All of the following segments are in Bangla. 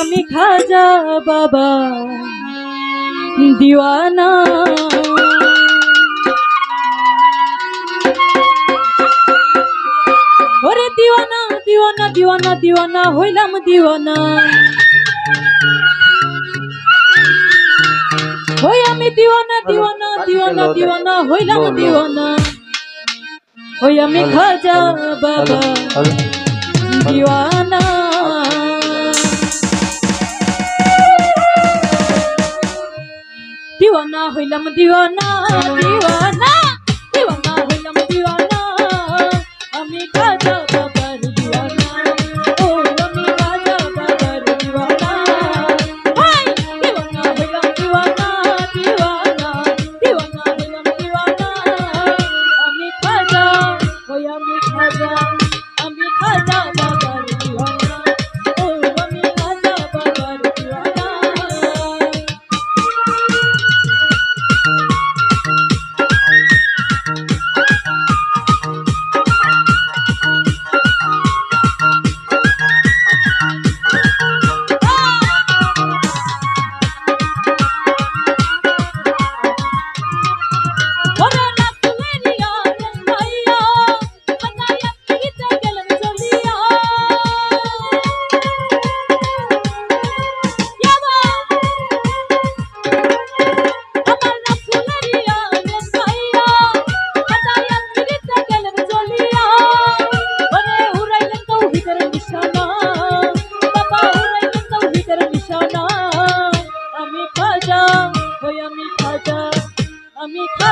আমি খাজা বাবা। দিওয়ানা। ওরে দিওয়ানা দিওয়ানা দিওয়ানা দিওয়ানা হইলাম দিওয়ানা। ওই আমি দিওয়ানা দিওয়ানা দিওয়ানা দিওয়ানা হইলাম দিওয়ানা। ওই আমি খাজা বাবা। দিওয়ানা। হইলাম দিওয়ানা দিওয়ানা।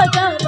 राजा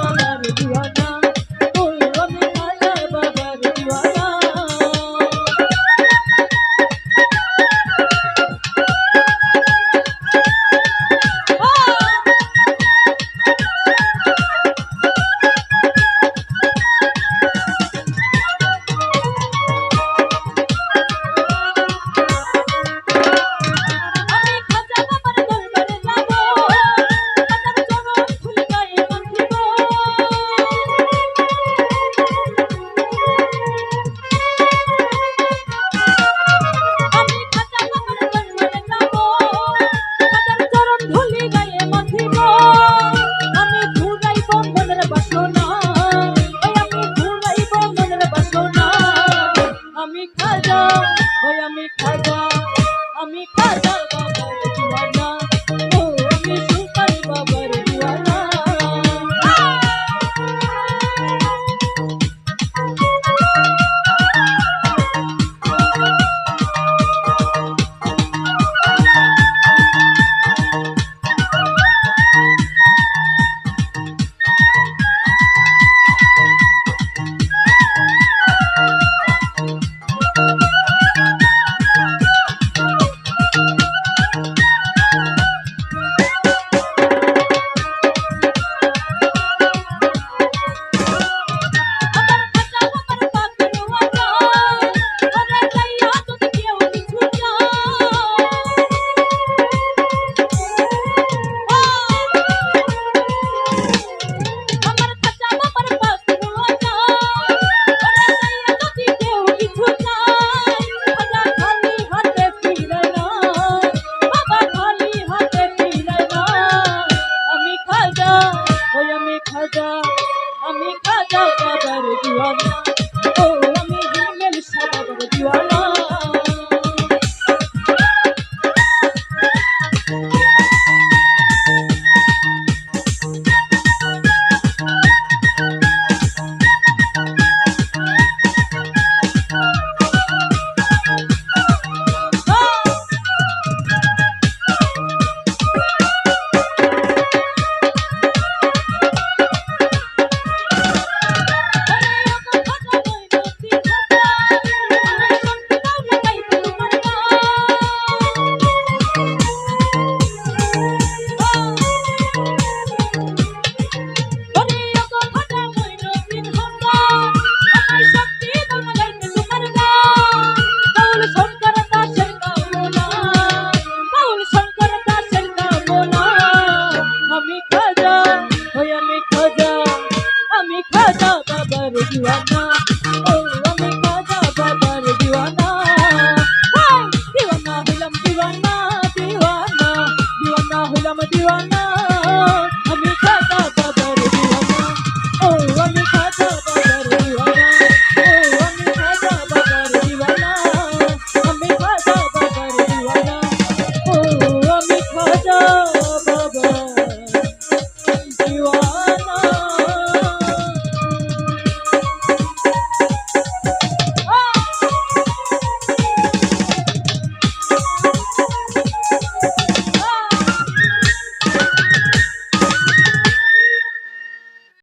আমি খাজা আমি খাজা। খাজা আমি খাজা বাবার দিওয়ানা। ও আমি হিমেল সাদা বাবার দিওয়ানা।